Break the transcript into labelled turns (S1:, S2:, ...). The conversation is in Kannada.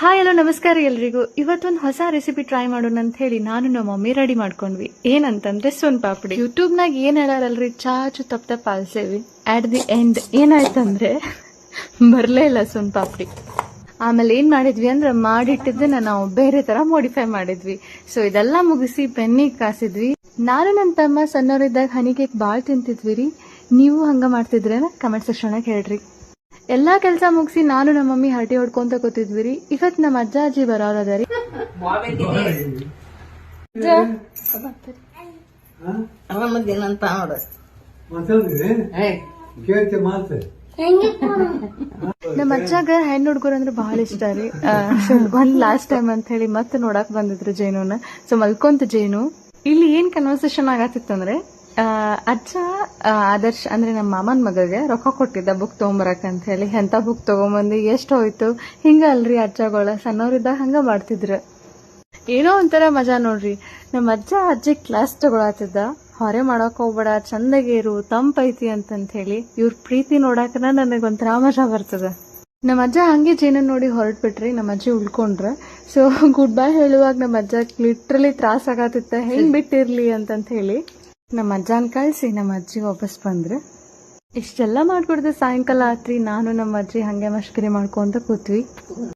S1: ಹಾಯ್ ಹಲೋ ನಮಸ್ಕಾರ ಎಲ್ರಿಗೂ. ಇವತ್ತೊಂದು ಹೊಸ ರೆಸಿಪಿ ಟ್ರೈ ಮಾಡೋಣ ಅಂತ ಹೇಳಿ ನಾನು ನಮ್ಮ ಮಮ್ಮಿ ರೆಡಿ ಮಾಡ್ಕೊಂಡ್ವಿ. ಏನಂತಂದ್ರೆ ಸೋನ್ ಪಾಪಡಿ. ಯೂಟ್ಯೂಬ್ನಾಗ ಏನ್ ಹೇಳಾರಲ್ರಿ? ಚಾಚು ತಪ್ಪ ತಪ್ಪ ಆಲ್ಸೇವಿ ಅಟ್ ದಿ ಎಂಡ್ ಏನಾಯ್ತಂದ್ರೆ ಬರ್ಲೇ ಇಲ್ಲ ಸೋನ್ ಪಾಪಡಿ. ಆಮೇಲೆ ಏನ್ ಮಾಡಿದ್ವಿ ಅಂದ್ರೆ ಮಾಡಿಟ್ಟಿದ್ದನ್ನ ನಾವು ಬೇರೆ ತರ ಮಾಡಿಫೈ ಮಾಡಿದ್ವಿ. ಸೊ ಇದೆಲ್ಲ ಮುಗಿಸಿ ಬೆನ್ನಿಗೆ ಕಾಸಿದ್ವಿ. ನಾನು ನನ್ನ ತಮ್ಮ ಸಣ್ಣವರಿದ್ದಾಗ ಹನಿ ಕೇಕ್ ಭಾಳ ತಿಂತಿದ್ವಿ ರೀ. ನೀವು ಹಂಗ ಮಾಡ್ತಿದ್ರೇನ? ಕಮೆಂಟ್ ಸೆಕ್ಷನ್ ಹೇಳ್ರಿ. ಎಲ್ಲಾ ಕೆಲಸ ಮುಗಿಸಿ ನಾನು ನಮ್ಮ ಮಮ್ಮಿ ಹರಟಿ ಹೊಡ್ಕೊಂತ ಕೂತಿದ್ವಿ ರೀ ಇವತ್ ನಮ್ಮ ಅಜ್ಜ ಅಜ್ಜಿ ಬರೋರ್ ಅದಾರಿ
S2: ಆರಾಮದೇನಂತ ನೋಡು.
S3: ಮಾತಾಡಿದ್ರೆ ಕೇಳ್ತೆ ಮಾತು.
S1: ನಮ್ಮ ಅಜ್ಜಾಗ ಹೆಣ್ಣು ಹುಡುಗರು ಅಂದ್ರೆ ಬಹಳ ಇಷ್ಟ ರೀ. ಆ, ಒಂದ್ ಲಾಸ್ಟ್ ಟೈಮ್ ಅಂತ ಹೇಳಿ ಮತ್ತೆ ನೋಡಕ್ ಬಂದಿದ್ರು ಜೇನುನ. ಸೊ ಮಲ್ಕೊಂತ ಜೇನು. ಇಲ್ಲಿ ಏನ್ ಕನ್ವರ್ಸೇಷನ್ ಆಗತ್ತಿತ್ತಂದ್ರೆ ಅಜ್ಜ ಆದರ್ಶ್, ಅಂದ್ರೆ ನಮ್ಮ ಮಾಮನ್ ಮಗಳಿಗೆ ರೊಕ್ಕ ಕೊಟ್ಟಿದ್ದ ಬುಕ್ ತಗೊಂಬರಕ್ ಅಂತ ಹೇಳಿ. ಎಂತ ಬುಕ್ ತಗೊಂಬಂದು ಎಷ್ಟು ಹೋಯ್ತು ಹಿಂಗ ಅಲ್ರಿ ಅಜ್ಜಗಳ ಸಣ್ಣವ್ರಿದ್ದ ಹಂಗ ಮಾಡ್ತಿದ್ರು. ಏನೋ ಒಂಥರ ಮಜಾ ನೋಡ್ರಿ. ನಮ್ಮ ಅಜ್ಜ ಅಜ್ಜಿ ಕ್ಲಾಸ್ ತಗೊಳತಿದ್ದ. ಹೊರೆ ಮಾಡಕ್ ಹೋಗ್ಬೇಡ ಚಂದಗೆ ಇರು ತಂಪೈತಿ ಅಂತಂತ ಹೇಳಿ ಇವ್ರ ಪ್ರೀತಿ ನೋಡಾಕನ ನನಗ್ ಒಂಥರ ಮಜಾ ಬರ್ತದ. ನಮ್ಮ ಅಜ್ಜ ಹಂಗೆ ಜೇನ ನೋಡಿ ಹೊರಟ್ಬಿಟ್ರಿ, ನಮ್ಮ ಅಜ್ಜಿ ಉಳ್ಕೊಂಡ್ರ. ಸೊ ಗುಡ್ ಬೈ ಹೇಳುವಾಗ ನಮ್ಮ ಅಜ್ಜ ಲಿಟ್ರಲಿ ತ್ರಾಸ ಆಗತ್ತಿತ್ತ ಹೆಂಗ್ ಬಿಟ್ಟಿರ್ಲಿ ಅಂತಂತ ಹೇಳಿ. ನಮ್ಮ ಅಜ್ಜನ ಕಳ್ಸಿ, ನಮ್ಮ ಅಜ್ಜಿ ವಾಪಸ್ ಬಂದ್ರೆ? ಇಷ್ಟೆಲ್ಲ ಮಾಡ್ಕೊಡ್ದೆ ಸಾಯಂಕಾಲ ಆತ್ರಿ ನಾನು ನಮ್ಮ ಅಜ್ಜಿ ಹಂಗೆ ಮಶ್ಕರಿ ಮಾಡ್ಕೊಂತ ಕೂತ್ವಿ.